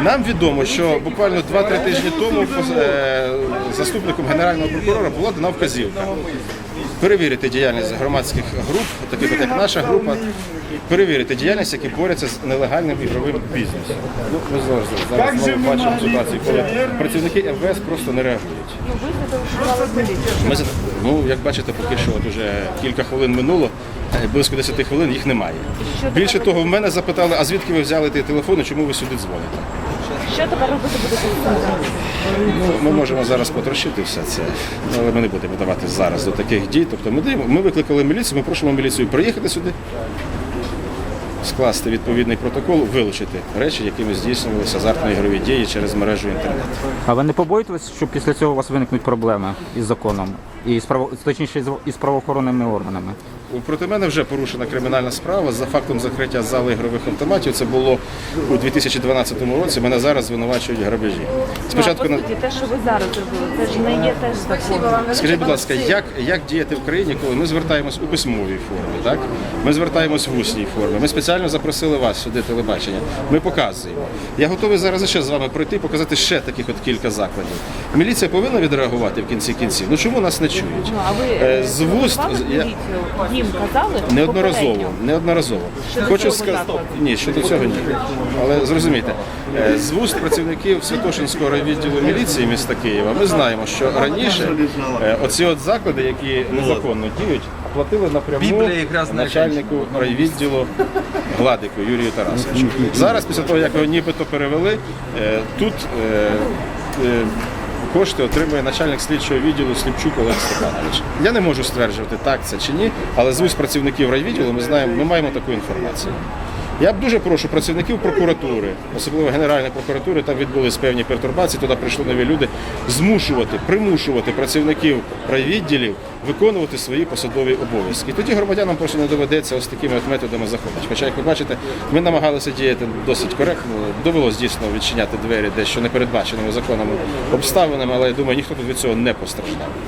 Нам відомо, що буквально 2-3 тижні тому е, заступником генерального прокурора була дана вказівка перевірити діяльність громадських груп, таких як наша група, перевірити діяльність, які борються з нелегальним ігровим бізнесом. Ну, ми зараз, зараз знову бачимо ситуацію, коли працівники МВС просто не реагують. Ми, ну, як бачите, поки що от уже кілька хвилин минуло, е, близько 10 хвилин їх немає. Більше того, в мене запитали, а звідки ви взяли той телефон і чому ви сюди дзвоните? Що тепер робити буде Ну, ми можемо зараз потрощити все це, але ми не будемо давати зараз до таких дій. Тобто ми, даємо- ми викликали міліцію, ми просимо міліцію приїхати сюди, скласти відповідний протокол, вилучити речі, якими здійснювалися азартно-ігрові дії через мережу інтернет. А ви не побоїтесь, що після цього у вас виникнуть проблеми із законом і з право... точніше із правоохоронними органами? Проти мене вже порушена кримінальна справа за фактом закриття зали ігрових автоматів. Це було у 2012 році. Мене зараз звинувачують грабежі. Спочатку на те, що ви зараз зробили, це ж не є теж законом. Скажіть, будь ласка, як, як діяти в країні, коли ми звертаємось у письмовій формі, так? Ми звертаємось в усній формі. Ми спеціально запросили вас сюди телебачення. Ми показуємо. Я готовий зараз ще з вами пройти, показати ще таких от кілька закладів. Міліція повинна відреагувати в кінці кінців. Ну чому нас не чують? Ну, а ви Е, з вуст я- міліцію? Їм казали? Неодноразово, неодноразово. Хочу сказати, ні, щодо цього ні. Але зрозумійте, е, з вуст працівників Святошинського райвідділу міліції міста Києва ми знаємо, що раніше е, оці от заклади, які незаконно діють, платили напряму начальнику райвідділу Гладику Юрію Тарасовичу. Зараз, після того, як його нібито перевели, е, тут кошти отримує начальник слідчого відділу Сліпчук Олег Степанович. Я не можу стверджувати, так це чи ні, але з вуст працівників райвідділу ми знаємо, ми маємо таку інформацію. Я б дуже прошу працівників прокуратури, особливо Генеральної прокуратури, там відбулись певні пертурбації, туди прийшли нові люди, змушувати, примушувати працівників райвідділів виконувати свої посадові обов'язки. І тоді громадянам просто не доведеться ось такими от методами заходити. Хоча, як ви бачите, ми намагалися діяти досить коректно. Довелось дійсно відчиняти двері дещо непередбаченими законами обставинами, але я думаю, ніхто тут від цього не постраждав.